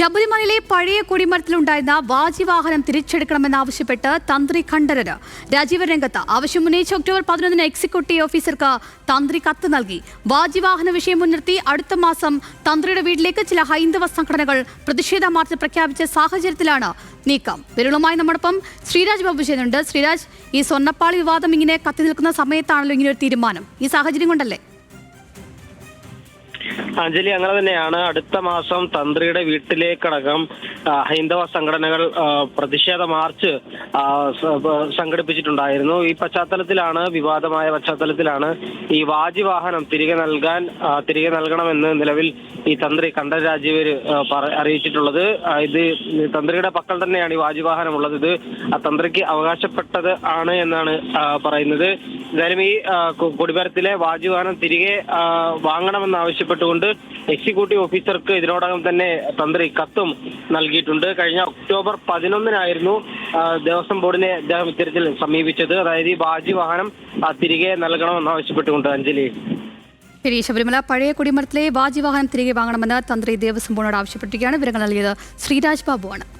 ശബരിമലയിലെ പഴയ കൊടിമരത്തിലുണ്ടായിരുന്ന വാജിവാഹനം തിരിച്ചെടുക്കണമെന്നാവശ്യപ്പെട്ട് തന്ത്രി ഖണ്ഡരന് രാജീവ രംഗത്ത് ആവശ്യമുന്നയിച്ച് ഒക്ടോബർ പതിനൊന്നിന് എക്സിക്യൂട്ടീവ് ഓഫീസർക്ക് തന്ത്രി കത്ത് നൽകി. വാജിവാഹന വിഷയം മുൻനിർത്തി അടുത്ത മാസം തന്ത്രിയുടെ വീട്ടിലേക്ക് ചില ഹൈന്ദവ സംഘടനകൾ പ്രതിഷേധ മാർച്ച് പ്രഖ്യാപിച്ച സാഹചര്യത്തിലാണ് നീക്കം. വിരളുമായി നമ്മോടൊപ്പം ശ്രീരാജ് ബാബു ചെയ്യുന്നുണ്ട്. ശ്രീരാജ് ഈ സ്വർണപ്പാളി വിവാദം ഇങ്ങനെ കത്തി നിൽക്കുന്ന സമയത്താണല്ലോ ഇങ്ങനെ ഒരു തീരുമാനം. ഈ സാഹചര്യം കൊണ്ടല്ലേ? അഞ്ജലി അങ്ങനെ തന്നെയാണ്. അടുത്ത മാസം തന്ത്രിയുടെ വീട്ടിലേക്കടക്കം ഹൈന്ദവ സംഘടനകൾ പ്രതിഷേധ മാർച്ച് സംഘടിപ്പിച്ചിട്ടുണ്ടായിരുന്നു. ഈ പശ്ചാത്തലത്തിലാണ് വിവാദമായ പശ്ചാത്തലത്തിലാണ് ഈ വാജിവാഹനം തിരികെ നൽകാൻ തിരികെ നൽകണമെന്ന് നിലവിൽ ഈ തന്ത്രി കണ്ഠൻ രാജീവര് അറിയിച്ചിട്ടുള്ളത്. ഇത് തന്ത്രിയുടെ പക്കൽ തന്നെയാണ് ഈ വാജിവാഹനം ഉള്ളത്. ഇത് തന്ത്രിക്ക് അവകാശപ്പെട്ടത് ആണ് എന്നാണ് പറയുന്നത്. എന്തായാലും ഈ ആ, വാജി കൊടിമരത്തിലെ വാജിവാഹനം തിരികെ വാങ്ങണമെന്ന് ആവശ്യപ്പെട്ടുകൊണ്ട് എക്സിക്യൂട്ടീവ് ഓഫീസർക്ക് ഇതിനോടകം തന്നെ തന്ത്രി കത്തും നൽകിയിട്ടുണ്ട്. കഴിഞ്ഞ ഒക്ടോബർ പതിനൊന്നിനായിരുന്നു ദേവസ്വം ബോർഡിനെ അദ്ദേഹം ഇത്തരത്തിൽ സമീപിച്ചത്. അതായത് ഈ വാജിവാഹനം വാഹനം തിരികെ നൽകണമെന്ന് ആവശ്യപ്പെട്ടുകൊണ്ട് അഞ്ജലി. ശരി ശബരിമല. പഴയ കുടിമരത്തിലെ വാജി വാഹനം തിരികെ വാങ്ങണമെന്ന് തന്ത്രി ദേവസ്വം ബോർഡിനോട് ആവശ്യപ്പെട്ടിരിക്കുകയാണ്. വിവരങ്ങൾ നൽകിയത് ശ്രീരാജ് ബാബുവാണ്.